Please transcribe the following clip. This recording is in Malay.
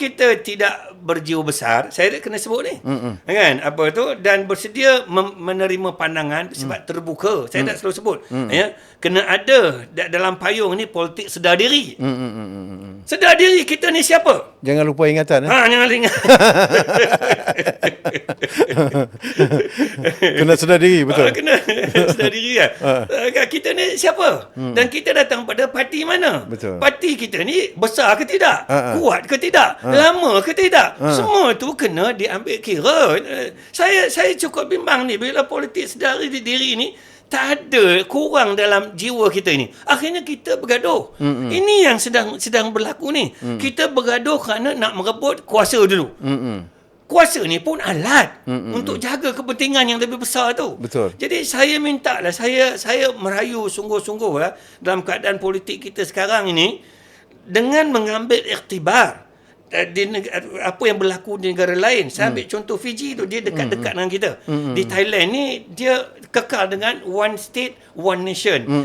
kita tidak berjiwa besar, saya kena sebut ni. Mm-mm. Kan? Apa tu dan bersedia mem- menerima pandangan sebab mm. terbuka. Saya mm. dah selalu sebut. Mm. Ya, kena ada dalam payung ni politik sedar diri. Mm-mm. Sedar diri kita ni siapa? Jangan lupa ingatan. Eh? Ha, jangan ingat. kena sedar diri, betul. Ha, kena sedar diri kan. Ha. Kita ni siapa? Hmm. Dan kita datang pada parti mana? Betul. Parti kita ni besar ke tidak? Ha, ha. Kuat ke tidak? Ha. Lama ke tidak? Ha. Semua tu kena diambil kira. Saya saya cukup bimbang ni bila politik sedar diri ni tak ada kurang dalam jiwa kita ini. Akhirnya kita bergaduh. Mm-hmm. Ini yang sedang sedang berlaku ni. Mm. Kita bergaduh kerana nak merebut kuasa dulu. Mm-hmm. Kuasa ni pun alat mm-hmm. untuk jaga kepentingan yang lebih besar tu. Betul. Jadi saya minta lah saya saya merayu sungguh-sungguh lah dalam keadaan politik kita sekarang ini dengan mengambil iktibar di negara, apa yang berlaku di negara lain. Saya ambil hmm. contoh Fiji tu dia dekat-dekat hmm. dengan kita. Hmm. Di Thailand ni dia kekal dengan one state one nation. Hmm.